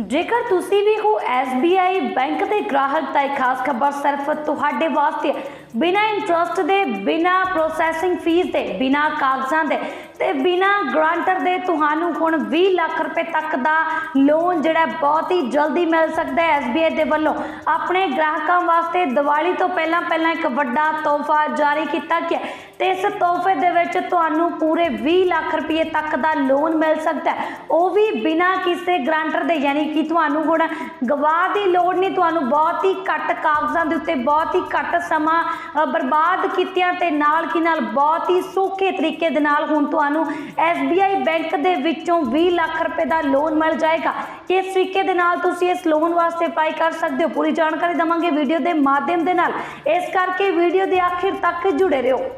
ਜੇਕਰ ਤੁਸੀਂ ਵੀ ਹੋ SBI ਬੈਂਕ ਦੇ ਗ੍ਰਾਹਕ, ਤਾਂ ਇਹ ਖਾਸ ਖਬਰ ਸਿਰਫ ਤੁਹਾਡੇ ਵਾਸਤੇ ਹੈ। ਬਿਨਾਂ ਇੰਟਰਸਟ ਦੇ, ਬਿਨਾ ਪ੍ਰੋਸੈਸਿੰਗ ਫੀਸ ਦੇ, ਬਿਨਾਂ ਕਾਗਜ਼ਾਂ ਦੇ ਤੇ ਬਿਨਾਂ ਗਰੰਟਰ ਦੇ ਤੁਹਾਨੂੰ ਹੁਣ 20 ਲੱਖ ਰੁਪਏ ਤੱਕ ਦਾ ਲੋਨ ਜਿਹੜਾ ਬਹੁਤ ਹੀ ਜਲਦੀ ਮਿਲ ਸਕਦਾ ਹੈ SBI ਦੇ ਵੱਲੋਂ। ਆਪਣੇ ਗ੍ਰਾਹਕਾਂ ਵਾਸਤੇ ਦੀਵਾਲੀ ਤੋਂ ਪਹਿਲਾਂ ਪਹਿਲਾਂ ਇੱਕ ਵੱਡਾ ਤੋਹਫਾ ਜਾਰੀ ਕੀਤਾ ਗਿਆ ਹੈ ਤੇ ਇਸ ਤੋਹਫੇ ਦੇ ਵਿੱਚ ਤੁਹਾਨੂੰ ਪੂਰੇ 20 ਲੱਖ ਰੁਪਏ ਤੱਕ ਦਾ ਲੋਨ ਮਿਲ ਸਕਦਾ ਹੈ। ਉਹ ਵੀ ਬਿਨਾਂ ਕਿਸੇ ਗਰੰਟਰ ਦੇ, ਯਾਨੀ ਕਿ ਤੁਹਾਨੂੰ ਹੁਣ ਗਵਾਹ ਦੀ ਲੋੜ ਨਹੀਂ, ਤੁਹਾਨੂੰ ਬਹੁਤ ਹੀ ਘੱਟ ਕਾਗਜ਼ਾਂ ਦੇ ਉੱਤੇ ਬਹੁਤ ਹੀ ਘੱਟ ਸਮਾਂ ਬਰਬਾਦ ਕੀਤਿਆਂ ਤੇ ਨਾਲ ਕੀ ਨਾਲ ਬਹੁਤ ਹੀ ਸੌਖੇ ਤਰੀਕੇ ਦੇ ਨਾਲ ਹੁਣ ਤੁਹਾਨੂੰ SBI ਬੈਂਕ ਦੇ ਵਿੱਚੋਂ 20 ਲੱਖ ਰੁਪਏ ਦਾ ਲੋਨ ਮਿਲ ਜਾਏਗਾ। ਕਿਸ ਤਰੀਕੇ ਦੇ ਨਾਲ ਤੁਸੀਂ ਇਸ ਲੋਨ ਵਾਸਤੇ ਅਪਲਾਈ ਕਰ ਸਕਦੇ ਹੋ? ਪੂਰੀ ਜਾਣਕਾਰੀ ਦਵਾਂਗੇ ਵੀਡੀਓ ਦੇ ਮਾਧਿਅਮ ਦੇ ਨਾਲ। ਇਸ ਕਰਕੇ ਵੀਡੀਓ ਦੇ ਆਖਿਰ ਤੱਕ ਜੁੜੇ ਰਹੋ।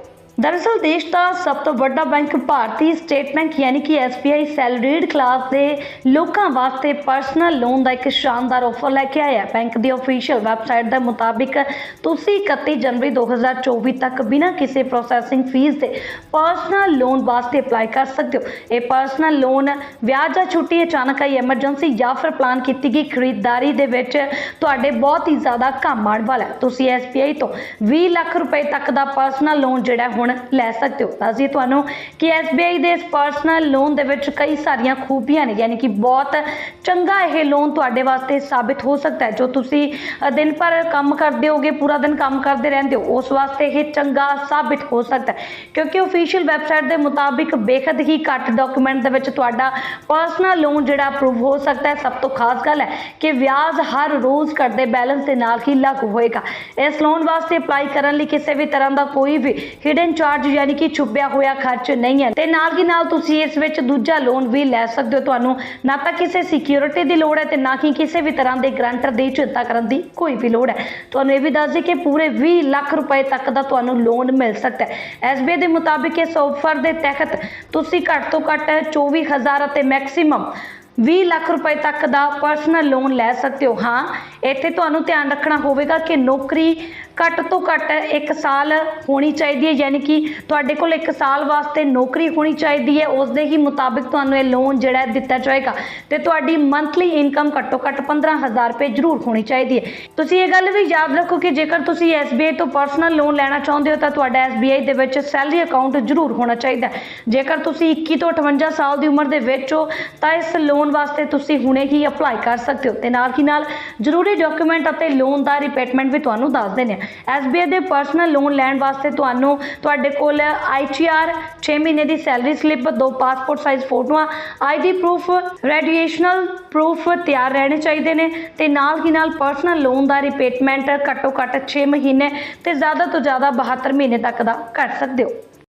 ਦਰਅਸਲ ਦੇਸ਼ ਦਾ ਸਭ ਤੋਂ ਵੱਡਾ ਬੈਂਕ ਭਾਰਤੀ ਸਟੇਟ ਬੈਂਕ ਯਾਨੀ ਕਿ SBI ਸੈਲਰੀਡ ਕਲਾਸ ਦੇ ਲੋਕਾਂ ਵਾਸਤੇ ਪਰਸਨਲ ਲੋਨ ਦਾ ਇੱਕ ਸ਼ਾਨਦਾਰ ਆਫਰ ਲੈ ਕੇ ਆਇਆ ਬੈਂਕ ਦੀ ਅਫੀਸ਼ੀਅਲ ਵੈਬਸਾਈਟ ਦੇ ਮੁਤਾਬਿਕ ਤੁਸੀਂ 31 ਜਨਵਰੀ 2024 ਤੱਕ ਬਿਨਾਂ ਕਿਸੇ ਪ੍ਰੋਸੈਸਿੰਗ ਫੀਸ ਦੇ ਪਰਸਨਲ ਲੋਨ ਵਾਸਤੇ ਅਪਲਾਈ ਕਰ ਸਕਦੇ ਹੋ। ਇਹ ਪਰਸਨਲ ਲੋਨ ਵਿਆਜ ਜਾਂ ਛੁੱਟੀ, ਅਚਾਨਕ ਆਈ ਐਮਰਜੈਂਸੀ ਜਾਂ ਫਿਰ ਪਲਾਨ ਕੀਤੀ ਗਈ ਖਰੀਦਦਾਰੀ ਦੇ ਵਿੱਚ ਤੁਹਾਡੇ ਬਹੁਤ ਹੀ ਜ਼ਿਆਦਾ ਕੰਮ ਆਉਣ ਵਾਲਾ ਹੈ। ਤੁਸੀਂ SBI ਤੋਂ 20 ਲੱਖ ਰੁਪਏ ਤੱਕ ਦਾ ਪਰਸਨਲ ਲੋਨ ਜਿਹੜਾ ਹੁਣ ਹੁਣ ਲੈ ਸਕਦੇ ਹੋ? ਦੱਸਦੀ ਤੁਹਾਨੂੰ ਕਿ SBI ਦੇ ਇਸ ਪਰਸਨਲ ਲੋਨ ਦੇ ਵਿੱਚ ਕਈ ਸਾਰੀਆਂ ਖੂਬੀਆਂ ਨੇ, ਯਾਨੀ ਕਿ ਬਹੁਤ ਚੰਗਾ ਇਹ ਲੋਨ ਤੁਹਾਡੇ ਵਾਸਤੇ ਸਾਬਿਤ ਹੋ ਸਕਦਾ ਹੈ, ਜੋ ਤੁਸੀਂ ਦਿਨ ਭਰ ਕੰਮ ਕਰਦੇ ਹੋਗੇ, ਪੂਰਾ ਦਿਨ ਕੰਮ ਕਰਦੇ ਰਹਿੰਦੇ ਹੋ, ਉਸ ਵਾਸਤੇ ਇਹ ਚੰਗਾ ਸਾਬਿਤ ਹੋ ਸਕਦਾ ਹੈ। ਕਿਉਂਕਿ ਅਫੀਸ਼ੀਅਲ ਵੈਬਸਾਈਟ ਦੇ ਮੁਤਾਬਿਕ ਬੇਖਦ ਹੀ ਘੱਟ ਡਾਕੂਮੈਂਟ ਦੇ ਵਿੱਚ ਤੁਹਾਡਾ ਪਰਸਨਲ ਲੋਨ ਜਿਹੜਾ ਅਪਰੂਵ ਹੋ ਸਕਦਾ ਹੈ। ਸਭ ਤੋਂ ਖਾਸ ਗੱਲ ਹੈ ਕਿ ਵਿਆਜ ਹਰ ਰੋਜ਼ ਘਟਦੇ ਬੈਲੈਂਸ ਦੇ ਨਾਲ ਹੀ ਲਾਗੂ ਹੋਏਗਾ। ਇਸ ਲੋਨ ਵਾਸਤੇ ਅਪਲਾਈ ਕਰਨ ਲਈ ਕਿਸੇ ਵੀ ਤਰ੍ਹਾਂ ਦਾ ਕੋਈ ਵੀ ਹਿਡਨ ਚਾਰਜ ਯਾਨੀ ਕਿ ਛੁਪਿਆ ਹੋਇਆ ਖਰਚ ਨਹੀਂ ਹੈ। ਤੇ ਨਾਲ ਹੀ ਨਾਲ ਤੁਸੀਂ ਇਸ ਵਿੱਚ ਦੂਜਾ ਲੋਨ ਵੀ ਲੈ ਸਕਦੇ ਹੋ ਤੁਹਾਨੂੰ। ਨਾ ਤਾਂ ਕਿਸੇ ਸਿਕਿਉਰਿਟੀ ਦੀ ਲੋੜ ਹੈ ਤੇ ਨਾ ਹੀ ਕਿਸੇ ਵੀ ਤਰ੍ਹਾਂ ਦੇ ਗਰੰਟਰ ਦੀ ਚਿੰਤਾ ਕਰਨ ਦੀ ਕੋਈ ਵੀ ਲੋੜ ਹੈ। ਤੁਹਾਨੂੰ ਇਹ ਵੀ ਦੱਸ ਦਈਏ ਕਿ ਪੂਰੇ 20 ਲੱਖ ਰੁਪਏ ਤੱਕ ਦਾ ਤੁਹਾਨੂੰ ਲੋਨ ਮਿਲ ਸਕਦਾ ਹੈ। SBI ਦੇ ਮੁਤਾਬਿਕ ਇਸ ਆਫਰ ਦੇ ਤਹਿਤ ਤੁਸੀਂ ਘੱਟ ਤੋਂ ਘੱਟ 24000 ਅਤੇ ਮੈਕਸਿਮਮ 20 ਲੱਖ ਰੁਪਏ ਤੱਕ ਦਾ ਪਰਸਨਲ ਲੋਨ ਲੈ ਸਕਦੇ ਹੋ। ਹਾਂ, ਇੱਥੇ ਤੁਹਾਨੂੰ ਧਿਆਨ ਰੱਖਣਾ ਹੋਵੇਗਾ ਕਿ ਨੌਕਰੀ ਘੱਟ ਤੋਂ ਘੱਟ 1 ਸਾਲ ਹੋਣੀ ਚਾਹੀਦੀ ਹੈ, ਯਾਨੀ ਕਿ ਤੁਹਾਡੇ ਕੋਲ 1 ਸਾਲ ਵਾਸਤੇ ਨੌਕਰੀ ਹੋਣੀ ਚਾਹੀਦੀ ਹੈ। ਉਸ ਦੇ ਹੀ ਮੁਤਾਬਿਕ ਤੁਹਾਨੂੰ ਇਹ ਲੋਨ ਜਿਹੜਾ ਦਿੱਤਾ ਜਾਏਗਾ। ਤੇ ਤੁਹਾਡੀ ਮੰਥਲੀ ਇਨਕਮ ਘੱਟੋ ਘੱਟ 15000 ਰੁਪਏ ਜ਼ਰੂਰ ਹੋਣੀ ਚਾਹੀਦੀ ਹੈ। ਤੁਸੀਂ ਇਹ ਗੱਲ ਵੀ ਯਾਦ ਰੱਖੋ ਕਿ ਜੇਕਰ ਤੁਸੀਂ SBI ਤੋਂ ਪਰਸਨਲ ਲੋਨ ਲੈਣਾ ਚਾਹੁੰਦੇ ਹੋ, ਤਾਂ ਤੁਹਾਡਾ SBI ਦੇ ਵਿੱਚ ਸੈਲਰੀ ਅਕਾਊਂਟ ਜ਼ਰੂਰ ਹੋਣਾ ਚਾਹੀਦਾ ਜੇਕਰ ਤੁਸੀਂ 21 ਤੋਂ 58 ਸਾਲ ਦੀ ਉਮਰ ਦੇ ਵਿੱਚ ਹੋ, ਤਾਂ ਇਸ ਲੋਨ ਵਾਸਤੇ ਤੁਸੀਂ ਹੁਣੇ ਹੀ ਅਪਲਾਈ ਕਰ ਸਕਦੇ ਹੋ। ਤੇ ਨਾਲ ਹੀ ਨਾਲ ਜ਼ਰੂਰੀ ਡਾਕੂਮੈਂਟ ਅਤੇ ਲੋਨ ਦਾ ਰਿਪੇਟਮੈਂਟ ਵੀ ਤੁਹਾਨੂੰ ਦੱਸ ਦਿੰਦੇ ਆ SBI ਦੇ ਪਰਸਨਲ ਲੋਨ ਲੈਣ ਵਾਸਤੇ ਤੁਹਾਨੂੰ ਤੁਹਾਡੇ ਕੋਲ ITR 6 ਮਹੀਨੇ ਦੀ ਸੈਲਰੀ ਸਲਿੱਪ, ਦੋ ਪਾਸਪੋਰਟ ਸਾਈਜ਼ ਫੋਟੋਆਂ ID ਪ੍ਰੂਫ ਰੈਡੀਏਸ਼ਨਲ ਪ੍ਰੂਫ ਤਿਆਰ ਰਹਿਣੇ ਚਾਹੀਦੇ ਨੇ ਤੇ ਨਾਲ ਹੀ ਨਾਲ ਪਰਸਨਲ ਲੋਨ ਦਾ ਰਿਪੇਟਮੈਂਟ ਘੱਟੋ ਘੱਟ 6 ਮਹੀਨੇ ਤੇ ਜ਼ਿਆਦਾ ਤੋਂ ਜ਼ਿਆਦਾ 72 ਮਹੀਨੇ ਤੱਕ ਦਾ ਕਰ ਸਕਦੇ ਹੋ।